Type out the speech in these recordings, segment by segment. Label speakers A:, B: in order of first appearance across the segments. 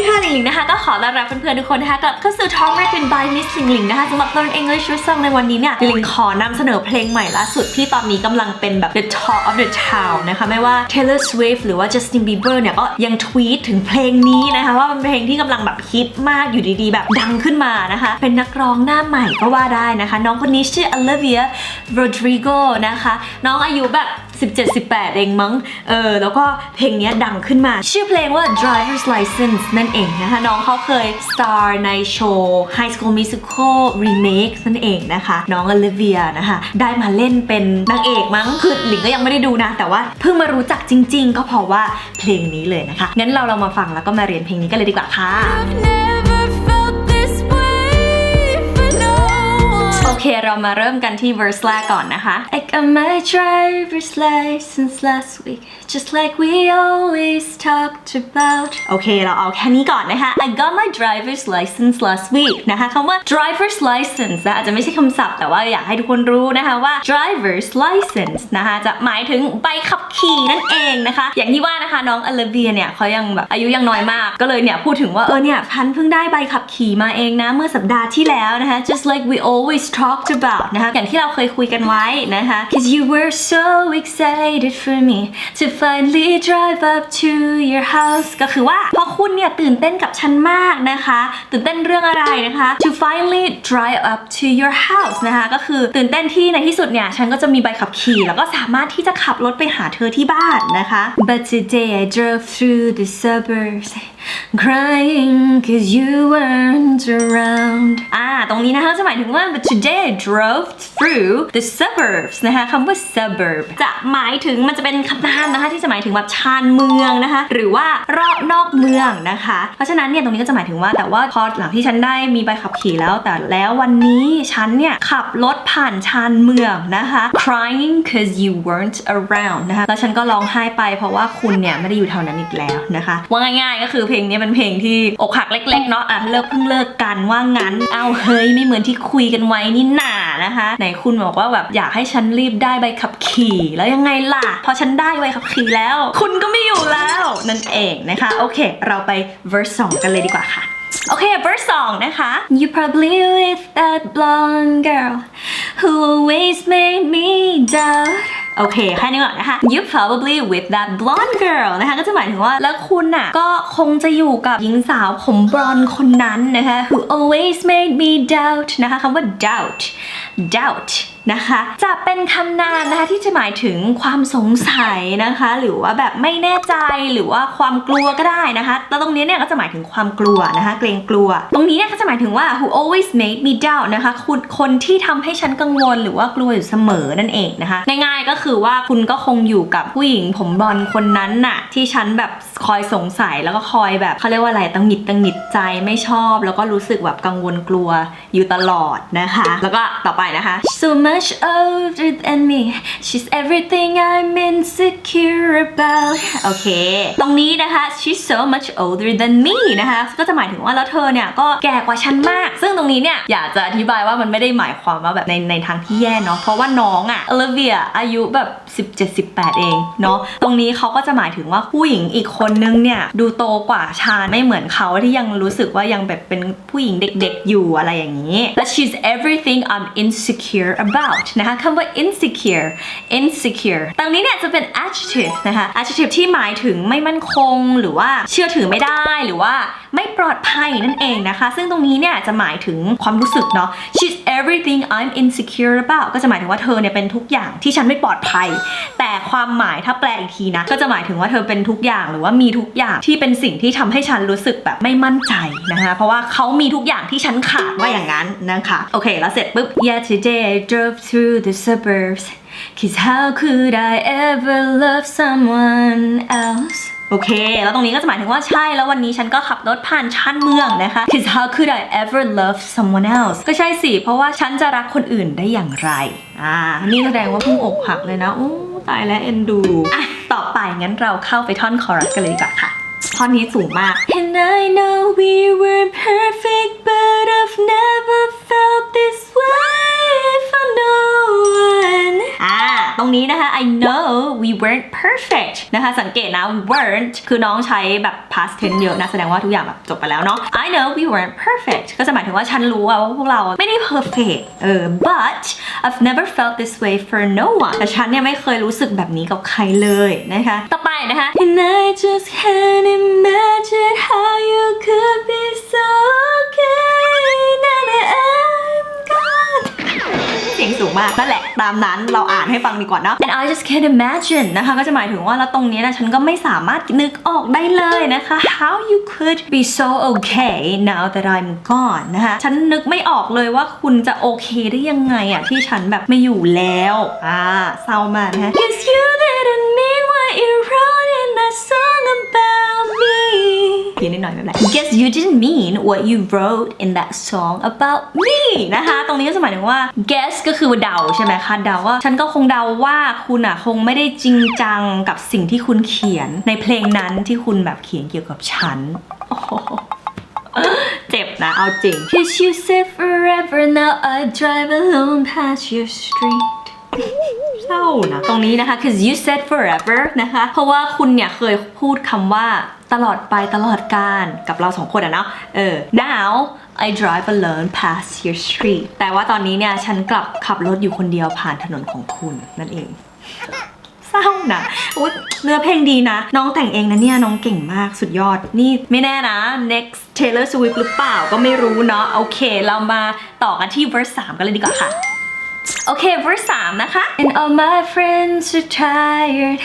A: ดีค่ะหลิงหลิงนะคะก็ขอต้อนรับเพื่อนๆทุกคนนะคะกลับเข้าสู่ Talk r e c o n by Miss หลิงหลิงนะคะสำหรับ Learn English with Song ในวันนี้เนี่ยลิงหลิงขอนำเสนอเพลงใหม่ล่าสุดที่ตอนนี้กำลังเป็นแบบ the talk of the town นะคะไม่ว่า Taylor Swift หรือว่า Justin Bieber เนี่ยก็ยังทวีตถึงเพลงนี้นะคะว่าเป็นเพลงที่กำลังแบบฮิตมากอยู่ดีๆ แบบดังขึ้นมานะคะ เป็นนักร้องหน้าใหม่ก็ว่าได้นะคะ น้องคนนี้ชื่อ Olivia Rodrigo นะคะ น้องอายุแบบ 17-18 เองมั้ง เออ แล้วก็เพลงเนี้ยดังขึ้นมา ชื่อเพลงว่า Driver's License นั่นเองนะคะ น้องเขาเคย star ในโชว์ High School Musical Remake นั่นเองนะคะ น้อง Olivia นะคะ ได้มาเล่นเป็นนางเอกมั้ง คือหลิงก็ยังไม่ได้ดูนะ แต่ว่าเพิ่งมารู้จักจริง ๆ ก็เพราะว่าเพลงนี้เลยนะคะ งั้นเราเรามาฟังแล้วก็มาเรียนเพลงนี้กันเลยดีกว่าค่ะ
B: I've never felt this way for no
A: โอ
B: one.
A: เค เรามาเริ่มกันที่ verse แรกก่อนนะคะ I got my driver's license last week just like we always talked about โอเค เราเอาแค่นี้ก่อนนะคะ I got my driver's license last week นะคะคำว่า driver's license นะอาจจะไม่ใช่คำศัพท์แต่ว่าอยากให้ทุกคนรู้นะคะว่า driver's license นะคะจะหมายถึงใบขับขี่นั่นเองนะคะ อย่างที่ว่านะคะน้องอลเวียเนี่ยเขายังแบบอายุยังน้อยมาก ก็เลยเนี่ยพูดถึงว่าเออเนี่ยพันเพิ่งได้ใบขับขี่มาเองนะเมื่อสัปดาห์ที่แล้วนะคะ just like we always talked about นะคะอย่างที่เราเคยคุยกันไว้นะคะ cause you were so excited for me to finally drive up to your house ก็คือว่าเพราะคุณเนี่ยตื่นเต้นกับฉันมากนะคะ ตื่นเต้นเรื่องอะไรนะคะ to finally drive up to your house นะคะก็คือตื่นเต้นที่ในที่สุดเนี่ย ฉันก็จะมีใบขับขี่ แล้วก็สามารถที่จะขับรถไปหาเธอที่บ้านนะคะ but today I drove through the suburbs crying cause you weren't around อ่า ตรงนี้นะคะจะหมายถึงว่า but today I drove through the suburbs นะคะคำว่า suburb จะหมายถึงมันจะเป็นคำนามนะคะ ที่จะหมายถึงแบบชานเมืองนะคะ หรือว่ารอบนอกเมืองนะคะ เพราะฉะนั้นเนี่ยตรงนี้ก็จะหมายถึงว่าแต่ว่าพอหลังที่ฉันได้มีใบขับขี่แล้ว แต่แล้ววันนี้ฉันเนี่ยขับรถผ่านชานเมืองนะคะ crying cause you weren't around นะคะแล้วฉันก็ร้องไห้ไปเพราะว่าคุณเนี่ยไม่ได้อยู่แถวนั้นอีกแล้วนะคะ ว่าง่ายๆก็คือเพลงนี้เป็นเพลงที่อกหักเล็กๆเนาะอะเลิกเพิ่งเลิกกันว่างั้นเอาเฮ้ยไม่เหมือนที่คุยกันไว้นี่หนานะคะไหนคุณบอกว่าแบบอยากให้ฉันรีบได้ใบขับขี่ แล้วยังไงล่ะ พอฉันได้ใบขับขี่แล้ว คุณก็ไม่อยู่แล้วนั่นเองนะคะ โอเค เราไป verse 2 กันเลยดีกว่าค่ะ โอเค verse 2 นะคะ You probably with that blonde girl who always made me doubt โอเคแค่นี้ก่อนนะคะ You probably with that blonde girl นะคะ ก็จะหมายถึงว่าแล้วคุณน่ะ ก็คงจะอยู่กับหญิงสาวผมบลอนด์คนนั้นนะคะ who always made me doubt นะคะคำว่า doubt doubt นะคะ จะเป็นคำนามนะคะที่จะหมายถึงความสงสัยนะคะ หรือว่าแบบไม่แน่ใจหรือว่าความกลัวก็ได้นะคะแล้วตรงนี้เนี่ยก็จะหมายถึงความกลัวนะคะ เกรงกลัว ตรงนี้เนี่ยก็จะหมายถึงว่า who always made me doubt นะคะคุณคนที่ทำให้ฉันกังวลหรือว่ากลัวอยู่เสมอนั่นเองนะคะง่ายๆก็คือว่าคุณก็คงอยู่กับผู้หญิงผมบอลคนนั้นน่ะที่ฉันแบบคอยสงสัยแล้วก็คอยแบบเขาเรียกว่าอะไรตังหิดตังหิดใจไม่ชอบ แล้วก็รู้สึกแบบกังวลกลัวอยู่ตลอดนะคะ แล้วก็ต่อไปนะคะ so much older than me she's everything I'm insecure about โอเค ตรงนี้นะคะ she's so much older than me นะคะ ก็จะหมายถึงว่าแล้วเธอเนี่ยก็แก่กว่าฉันมาก ซึ่งตรงนี้เนี่ยอยากจะอธิบายว่ามันไม่ได้หมายความว่าแบบในในทางที่แย่เนาะ เพราะว่าน้องอะเอลเวียอายุแบบ 17-18 เองเนาะ ตรงนี้เขาก็จะหมายถึงว่าผู้หญิงอีกคนนึงเนี่ยดูโตกว่าชาญไม่เหมือนเขาที่ยังรู้สึกว่ายังแบบเป็นผู้หญิงเด็กๆอยู่อะไรอย่างนี้และ she's everything I'm insecure about นะคะคำว่า insecure insecure ตรงนี้เนี่ยจะเป็น adjective นะคะ adjective ที่หมายถึงไม่มั่นคง หรือว่าเชื่อถือไม่ได้หรือว่าไม่ปลอดภัยนั่นเองนะคะ ซึ่งตรงนี้เนี่ยจะหมายถึงความรู้สึกเนาะ she's everything I'm insecure about ก็จะหมายถึงว่าเธอเนี่ยเป็นทุกอย่างที่ฉันไม่ปลอดภัย แต่ความหมายถ้าแปลอีกทีนะ ก็จะหมายถึงว่าเธอเป็นทุกอย่างหรือว่ามีทุกอย่างที่เป็นสิ่งที่ทำให้ฉันรู้สึกแบบไม่มั่นใจนะคะเพราะว่าเขามีทุกอย่างที่ฉันขาดว่าอย่างนั้นนะคะ โอเค แล้วเสร็จปุ๊บ Yeah today I drove through the suburbs Cause how could I ever love someone else โอเค แล้วตรงนี้ก็จะหมายถึงว่าใช่ แล้ววันนี้ฉันก็ขับรถผ่านชานเมืองนะคะ Cause how could I ever love someone else ก็ใช่สิ เพราะว่าฉันจะรักคนอื่นได้อย่างไร อ่า นี่แสดงว่าเพิ่งอกหักเลยนะอู้ตายแล้วเอ็นดู อะ ต่อไปงั้นเราเข้าไปท่อนคอรัสกันเลยดีกว่าค่ะท่อนนี้สูงมาก And I know we were perfect but I've never ตรงนี้นะคะ I know we weren't perfect นะคะสังเกตนะ weren't คือน้องใช้แบบ past tense เยอะนะแสดงว่าทุกอย่างแบบจบไปแล้วเนาะ I know we weren't perfect ก็จะหมายถึงว่าฉันรู้ว่าพวกเราไม่ได้ perfect เออ but I've never felt this way for no one แต่ฉันเนี่ยไม่เคยรู้สึกแบบนี้กับใครเลยนะคะ ต่อไปนะคะ And I just can't imagine how you could be so okay now that I'm gone เสียงสูงมากนั่นแหละ ตามนั้นเราอ่านให้ฟังดีกว่านะ and I just can't imagine นะคะก็จะหมายถึงว่าแล้วตรงนี้นะฉันก็ไม่สามารถนึกออกได้เลยนะคะ how you could be so okay now that I'm gone นะคะฉันนึกไม่ออกเลยว่าคุณจะโอเคได้ยังไงอะที่ฉันแบบไม่อยู่แล้วอ่าเศร้ามากนะคะ Cause you didn't หน่อยไม่เป็นไร Guess you didn't mean what you wrote in that song about me นะคะ ตรงนี้ก็จะหมายถึงว่า guess ก็คือเดาใช่ไหมคะเดาว่าฉันก็คงเดาว่าคุณอะคงไม่ได้จริงจังกับสิ่งที่คุณเขียนในเพลงนั้นที่คุณแบบเขียนเกี่ยวกับฉันเจ็บนะเอาจริง Cause you said forever now I drive alone past your street เศร้านะตรงนี้นะคะ cause you said forever นะคะ เพราะว่าคุณเนี่ยเคยพูดคำว่าตลอดไปตลอดการกับเราสองคนอะเนาะเออ now I drive alone past your street แต่ว่าตอนนี้เนี่ยฉันกลับขับรถอยู่คนเดียวผ่านถนนของคุณนั่นเองเศร้านะอุ๊ยเนื้อเพลงดีนะ น้องแต่งเองนะเนี่ยน้องเก่งมากสุดยอดนี่ไม่แน่นะ next Taylor Swift หรือเปล่าก็ไม่รู้เนาะโอเค เรามาต่อกันที่ verse 3 กันเลยดีกว่าค่ะ โอเค verse 3 นะคะ And all my friends are tired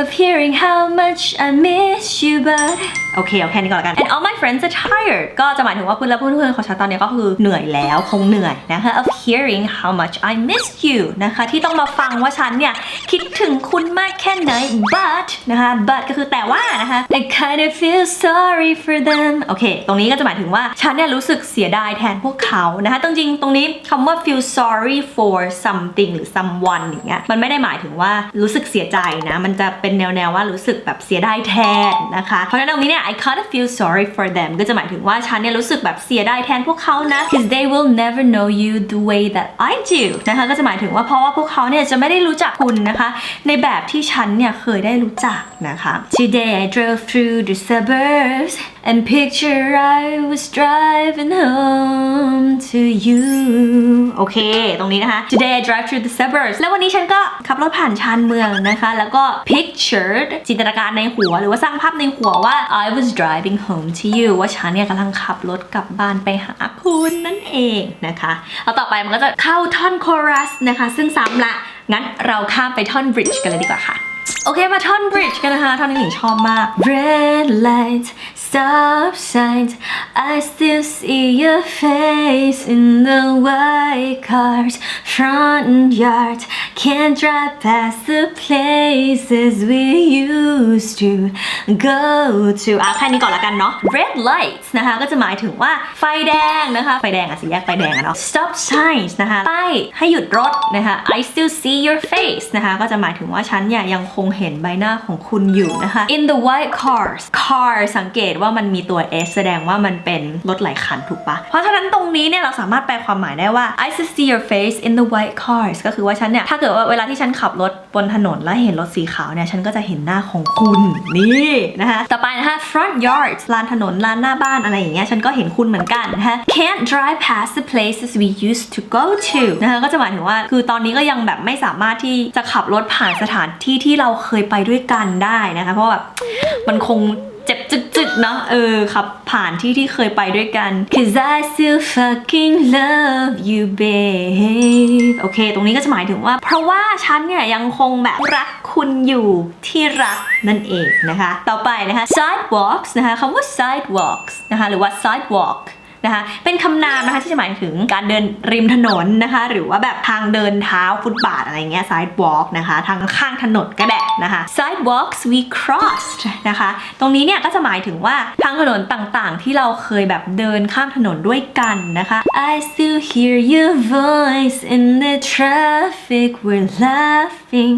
A: Of hearing how much I miss you but โอเคเอาแค่นี้ก่อนละกัน And all my friends are tired ก็จะหมายถึงว่าเพื่อนและเพื่อนๆของฉันตอนนี้ก็คือเหนื่อยแล้วคงเหนื่อยนะคะ of hearing how much I miss you นะคะที่ต้องมาฟังว่าฉันเนี่ยคิดถึงคุณมากแค่ไหน but นะคะ but ก็คือแต่ว่านะคะ I kind of feel sorry for them โอเค ตรงนี้ก็จะหมายถึงว่าฉันเนี่ยรู้สึกเสียดายแทนพวกเขานะคะจริงๆตรงนี้คำว่า feel sorry for something หรือ someone อย่างเงี้ยมันไม่ได้หมายถึงว่ารู้สึกเสียใจนะ มันจะเป็นแนวๆว่ารู้สึกแบบเสียดายแทนนะคะ เพราะฉะนั้นตรงนี้เนี่ย I kind of feel sorry for them ก็จะหมายถึงว่าฉันเนี่ยรู้สึกแบบเสียดายแทนพวกเขานะ cause they will never know you the way that I do นะคะก็จะหมายถึงว่าเพราะว่าพวกเขาเนี่ยจะไม่ได้รู้จักคุณนะคะ ในแบบที่ฉันเนี่ยเคยได้รู้จักนะคะ Today I drove through the suburbs and picture I was driving home to you โอเค ตรงนี้นะคะ Today I drive through the suburbs แล้ววันนี้ฉันก็ขับรถผ่านชานเมืองนะคะ แล้วก็ pictured จินตนาการในหัว หรือว่าสร้างภาพในหัวว่า I was driving home to you ว่าฉันเนี่ยกำลังขับรถกลับบ้านไปหาคุณนั่นเองนะคะแล้วต่อไปมันก็จะเข้าท่อน chorus นะคะ ซึ่งซ้ำละ งั้นเราข้ามไปท่อน bridge กันเลยดีกว่าค่ะ โอเค มาท่อน bridge กันนะคะ ท่อนนี้หญิงชอบมาก Red lights stop signs I still see your face in the white cars front yard can't drive past the places we used to go to อะแค่นี้ก่อนละกันเนาะ red lights นะคะก็จะหมายถึงว่าไฟแดงนะคะ ไฟแดงอะสีแยกไฟแดงอะเนาะ stop signs นะคะป้ายให้หยุดรถนะคะ I still see your face นะคะก็จะหมายถึงว่าฉันเนี่ยยังคงเห็นใบหน้าของคุณอยู่นะคะ in the white cars car สังเกตว่ามันมีตัว s แสดงว่ามันเป็นรถหลายคันถูกปะเพราะฉะนั้นตรงนี้เนี่ยเราสามารถแปลความหมายได้ว่า I see your face in the white cars ก็คือว่าฉันเนี่ยถ้าเกิดว่าเวลาที่ฉันขับรถบนถนนแล้วเห็นรถสีขาวเนี่ยฉันก็จะเห็นหน้าของคุณนี่นะคะต่อไปนะคะ front yards ลานถนนลานหน้าบ้านอะไรอย่างเงี้ยฉันก็เห็นคุณเหมือนกันนะคะ can't drive past the places we used to go to นะคะก็จะหมายถึงว่าคือตอนนี้ก็ยังแบบไม่สามารถที่จะขับรถผ่านสถานที่ที่เราเคยไปด้วยกันได้นะคะ เพราะแบบมันคง เจ็บจึกๆเนาะเออขับผ่านที่ที่เคยไปด้วยกัน cause I still fucking love you babe โอเค ตรงนี้ก็จะหมายถึงว่า เพราะว่าฉันเนี่ยยังคงแบบรักคุณอยู่ที่รักนั่นเองนะคะ ต่อไปนะคะ sidewalks นะคะคำว่า sidewalks นะคะหรือว่า sidewalk นะคะ เป็นคำนามนะคะที่จะหมายถึงการเดินริมถนนนะคะ หรือว่าแบบทางเดินเท้าฟุตบาทอะไรเงี้ย sidewalk นะคะ ทางข้างถนนก็ได้นะคะ sidewalks we crossed นะคะ ตรงนี้เนี่ยก็จะหมายถึงว่าทางถนนต่างๆ ที่เราเคยแบบเดินข้ามถนนด้วยกันนะคะ I still hear your voice in the traffic we're laughing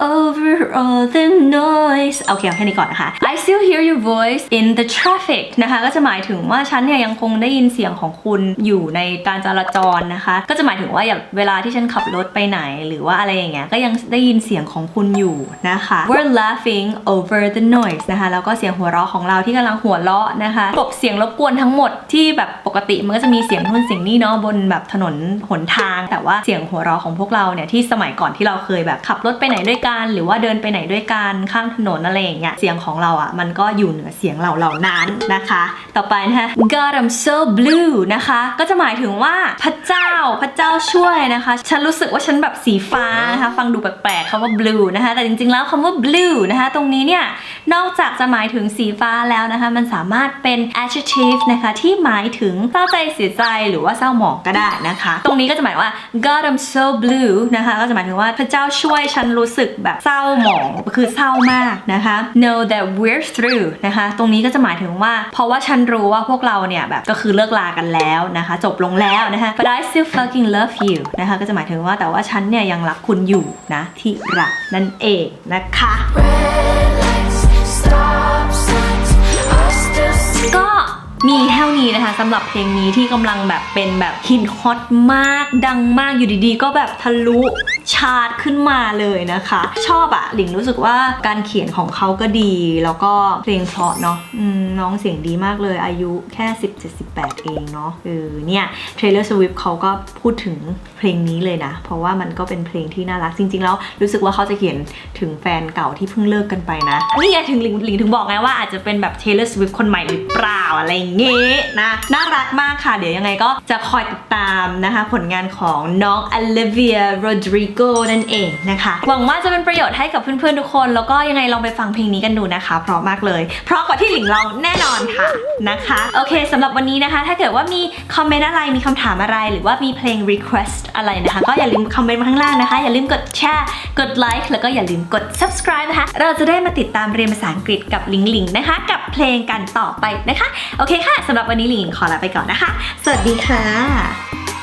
A: over all the noise โอเคเอาแค่นี้ก่อนนะคะ I still hear your voice in the traffic นะคะก็จะหมายถึงว่าฉันเนี่ยยังคงได้ยินเสียงของคุณอยู่ในการจราจรนะคะ ก็จะหมายถึงว่าอย่างเวลาที่ฉันขับรถไปไหน หรือว่าอะไรอย่างเงี้ยก็ยังได้ยินเสียงของคุณอยู่นะคะ We're laughing over the noise นะคะแล้วก็เสียงหัวเราะของเราที่กำลังหัวเราะนะคะกลบเสียงรบกวนทั้งหมดที่แบบปกติมันก็จะมีเสียงนู่นเสียงนี่เนาะบนแบบถนนหนทาง แต่ว่าเสียงหัวเราะของพวกเราเนี่ยที่สมัยก่อนที่เราเคยแบบขับรถไปไหนด้วยกันหรือว่าเดินไปไหนด้วยกันข้ามถนนอะไรอย่างเงี้ยเสียงของเราอะมันก็อยู่เหนือเสียงเราเหล่านั้นนะคะ ต่อไปนะคะ God I'm so blue นะคะ ก็จะหมายถึงว่าพระเจ้าพระเจ้าช่วยนะคะ ฉันรู้สึกว่าฉันแบบสีฟ้านะคะ ฟังดูแปลกๆคำว่า blue นะคะ แต่จริงๆแล้วคำว่า blue นะคะ ตรงนี้เนี่ย นอกจากจะหมายถึงสีฟ้าแล้วนะคะ มันสามารถเป็น adjective นะคะ ที่หมายถึงเศร้าใจเสียใจหรือว่าเศร้าหมองก็ได้นะคะ ตรงนี้ก็จะหมายว่า God I'm so blue นะคะ ก็จะหมายถึงว่าพระเจ้าช่วยฉันรู้สึกแบบเศร้าหมองคือเศร้ามากนะคะ know that we're through นะคะ ตรงนี้ก็จะหมายถึงว่า เพราะว่าฉันรู้ว่าพวกเราเนี่ยแบบก็คือเลิกลากันแล้วนะคะ จบลงแล้วนะคะ but I still fucking love you นะคะก็จะหมายถึงว่าแต่ว่าฉันเนี่ยยังรักคุณอยู่นะที่รักนั่นเองนะคะีนะคะสำหรับเพลงนี้ที่กำลังแบบเป็นแบบฮิตฮอตมากดังมากอยู่ดีๆ ก็แบบทะลุ ชาร์ตขึ้นมาเลยนะคะ ชอบอะหลิงรู้สึกว่าการเขียนของเขาก็ดี แล้วก็เพลงเพราะเนาะน้องเสียงดีมากเลยอายุแค่ 17-18 เองเนาะเออเนี่ยเทรลเลอร์สวิฟเขาก็พูดถึงเพลงนี้เลยนะ เพราะว่ามันก็เป็นเพลงที่น่ารักจริง ๆ แล้วรู้สึกว่าเขาจะเขียนถึงแฟนเก่าที่เพิ่งเลิกกันไปนะนี่ไงถึงหลิงหลิงถึงบอกไงว่าอาจจะเป็นแบบ Taylor Swift คนใหม่หรือเปล่าอะไรอย่างเงี้ยนะน่ารักมากค่ะ เดี๋ยวยังไงก็จะคอยติดตามนะคะ ผลงานของน้อง Olivia Go นั่นเองนะคะ หวังว่าจะเป็นประโยชน์ให้กับเพื่อนๆทุกคน แล้วก็ยังไงลองไปฟังเพลงนี้กันดูนะคะ เพราะมากเลย เพราะกว่าที่หลิงลองแน่นอนค่ะนะคะ โอเคสำหรับวันนี้นะคะ ถ้าเกิดว่ามีคอมเมนต์อะไรมีคำถามอะไร หรือว่ามีเพลง request อะไรนะคะ ก็อย่าลืมคอมเมนต์มาข้างล่างนะคะ อย่าลืมกดแชร์กดไลค์แล้วก็อย่าลืมกด subscribe นะคะ เราจะได้มาติดตามเรียนภาษาอังกฤษกับลิงลิงนะคะ กับเพลงกันต่อไปนะคะ โอเคค่ะสำหรับวันนี้ลิงขอลาไปก่อนนะคะ สวัสดีค่ะ